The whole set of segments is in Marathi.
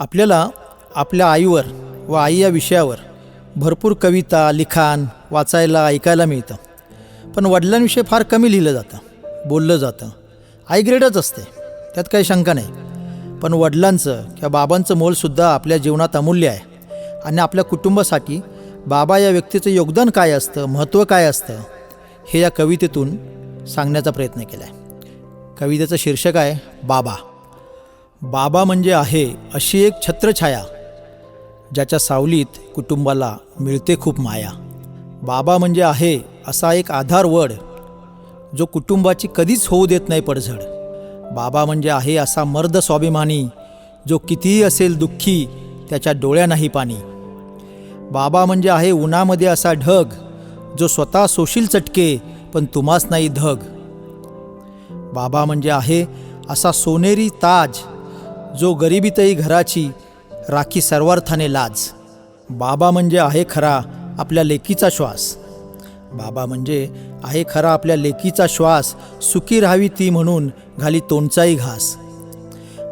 आपल्याला आपल्या आईवर व आई या विषयावर भरपूर कविता लिखाण वाचायला ऐकायला मिळतं. पण वडिलांविषयी फार कमी लिहिलं जातं बोललं जातं. आई ग्रेडच असते त्यात काही शंका नाही. पण वडिलांचं किंवा बाबांचं मोलसुद्धा आपल्या जीवनात अमूल्य आहे. आणि आपल्या कुटुंबासाठी बाबा या व्यक्तीचं योगदान काय असतं महत्त्व काय असतं हे या कवितेतून सांगण्याचा प्रयत्न केला आहे कवितेचं शीर्षक आहे बाबा. बाबा म्हणजे आहे अशी एक छत्रछाया ज्याच्या सावलीत कुटुंबाला मिळते खूप माया. बाबा म्हणजे आहे असा एक आधार वड जो कुटुंबाची कधीच होऊ देत नाही पडझड. बाबा म्हणजे आहे असा मर्द स्वाभिमानी जो कितीही असेल दुःखी त्याच्या डोळ्या नाही पाणी. बाबा म्हणजे आहे उन्हामध्ये असा ढग जो स्वतः सोशील चटके पण तुम्हाच नाही धग. बाबा म्हणजे आहे असा सोनेरी ताज जो गरिबीतही घराची राखी सर्वार्थाने लाज. बाबा म्हणजे आहे खरा आपल्या लेकीचा श्वास. बाबा म्हणजे आहे खरा आपल्या लेकीचा श्वास सुखी राहावी ती म्हणून घाली तोंडचाही घास.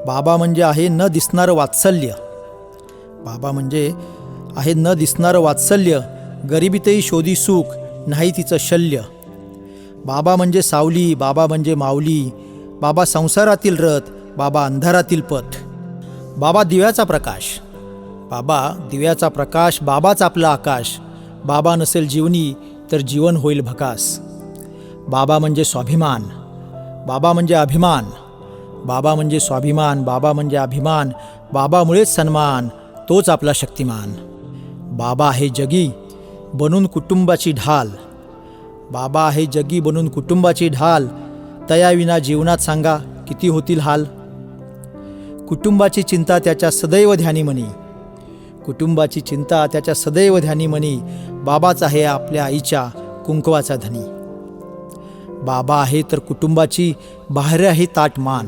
बाबा म्हणजे आहे न दिसणारं वात्सल्य. बाबा म्हणजे आहे न दिसणारं वात्सल्य गरिबीतही शोधी सुख नाही तिचं शल्य. बाबा म्हणजे सावली बाबा म्हणजे माऊली बाबा संसारातील रथ बाबा अंधारातील पथ बाबा दिव्याचा प्रकाश. बाबा दिव्याचा प्रकाश बाबाच आपला आकाश. बाबा नसेल जीवनी तर जीवन होईल भकास. बाबा म्हणजे स्वाभिमान. बाबा म्हणजे अभिमान. बाबा म्हणजे स्वाभिमान बाबा म्हणजे अभिमान. बाबामुळेच सन्मान तोच आपला शक्तिमान. बाबा आहे जगी बनून कुटुंबाची ढाल. बाबा आहे जगी बनून कुटुंबाची ढाल. तयाविना जीवनात सांगा किती होतील हाल? कुटुंबाची चिंता त्याच्या सदैव ध्यानी म्हणी. कुटुंबाची चिंता त्याच्या सदैव ध्यानी म्हणी बाबाच आहे आपल्या आईच्या कुंकवाचा धनी. बाबा आहे तर कुटुंबाची बाहेर आहे ताट मान.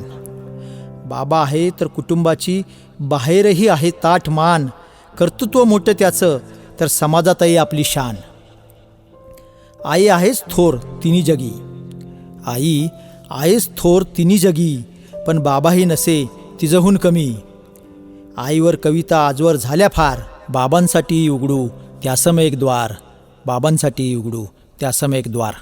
बाबा आहे तर कुटुंबाची बाहेरही आहे ताट मान. कर्तृत्व मोठं त्याचं तर समाजातही आपली शान. आई आहेच थोर तिन्ही जगी. आई आहेच थोर तिन्ही जगी. पण बाबाही नसे तिजहून कमी. आईवर कविता आजवर झाल्या फार. बाबांसाठी उघडू त्यासम एक द्वार. बाबांसाठी उघडू त्यासम एक द्वार.